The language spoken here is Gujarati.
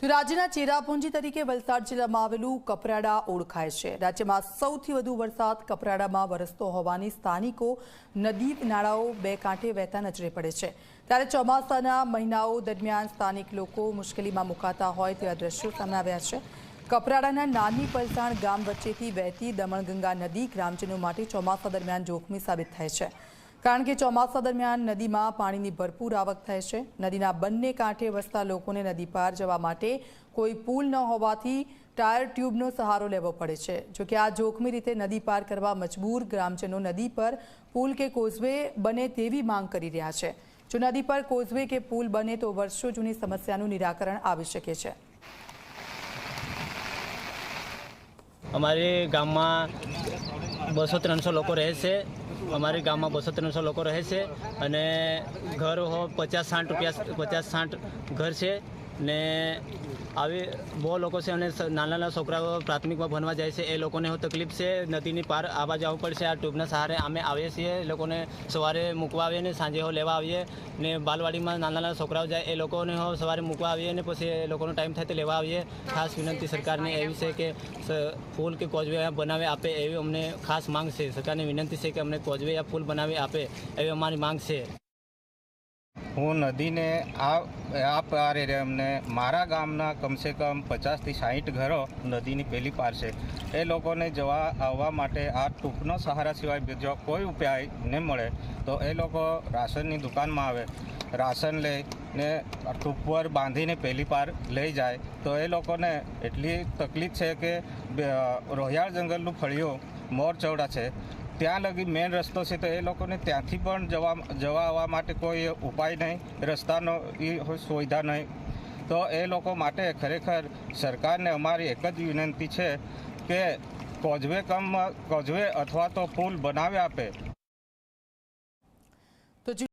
તો રાજ્યના ચેરાપુંજી તરીકે વલસાડ જિલ્લામાં આવેલું કપરાડા ઓળખાય છે. રાજ્યમાં સૌથી વધુ વરસાદ કપરાડામાં વરસતો હોવાની સ્થાનિકો નદી નાળાઓ બે કાંઠે વહેતા નજરે પડે છે. ત્યારે ચોમાસાના મહિનાઓ દરમિયાન સ્થાનિક લોકો મુશ્કેલીમાં મુકાતા હોય તેવા દ્રશ્યો સામે આવ્યા છે. કપરાડાના નાની પલસાણ ગામ વચ્ચેથી વહેતી દમણગંગા નદી ગ્રામજનો માટે ચોમાસા દરમિયાન જોખમી સાબિત થાય છે. કારણ કે ચોમાસા દરમિયાન નદીમાં પાણીની ભરપૂર આવક થાય છે. નદીના બંને કાંઠે વસતા લોકોને નદી પાર જવા માટે કોઈ પુલ ન હોવાથી ટાયર ટ્યુબનો સહારો લેવો પડે છે. જોકે આ જોખમી રીતે નદી પાર કરવા મજબૂર ગ્રામજનો નદી પર પુલ કે કોઝવે બને તેવી માંગ કરી રહ્યા છે. જો નદી પર કોઝવે કે પુલ બને તો વર્ષો જૂની સમસ્યાનું નિરાકરણ આવી શકે છે. અમારે ગામમાં બસો ત્રણસો લોકો રહે છે. અમારી ગામમાં બસો ત્રણસો લોકો રહે છે અને ઘર હો પચાસ સાઠ રૂપિયા, પચાસ સાઠ ઘર છે. ને આવી બહુ લોકો છે અને નાના નાના છોકરાઓ પ્રાથમિકમાં ભણવા જાય છે. એ લોકોને હું તકલીફ છે. નદીની પાર આવવા જવું પડશે. આ ટ્યુબના સહારે અમે આવીએ છીએ. લોકોને સવારે મૂકવા આવીએ ને સાંજે હો લેવા આવીએ ને બાલવાડીમાં નાના નાના છોકરાઓ જાય, એ લોકોને હો સવારે મૂકવા આવીએ ને પછી એ લોકોનો ટાઈમ થાય તો લેવા આવીએ. ખાસ વિનંતી સરકારને એવી છે કે પુલ કે કોજવે બનાવી આપે એવી અમને ખાસ માંગ છે. સરકારને વિનંતી છે કે અમને કોજવે યા ફૂલ બનાવી આપે એવી અમારી માંગ છે. હું નદીને આ આ પારે અમને. મારા ગામના કમસે કમ પચાસથી સાહીઠ ઘરો નદીની પેલી પાર છે. એ લોકોને જવા આવવા માટે આ ટૂંકનો સહારા સિવાય બીજો કોઈ ઉપાય ન મળે, તો એ લોકો રાશનની દુકાનમાં આવે. રાશન લે ને ટૂંક પર બાંધીને પેલી પાર લઈ જાય. તો એ લોકોને એટલી તકલીફ છે કે રોહિયાળ જંગલનું ફળિયું મોર ચૌડા છે. ત્યાં લગી મેઇન રસ્તો છે તો એ લોકોને ત્યાંથી પણ જવા જવા આવવા માટે કોઈ ઉપાય નહીં, રસ્તાનો એ સુવિધા નહીં. તો એ લોકો માટે ખરેખર સરકારને અમારી એક જ વિનંતી છે કે કોઝવે કમ, કોઝવે અથવા તો પુલ બનાવી આપે.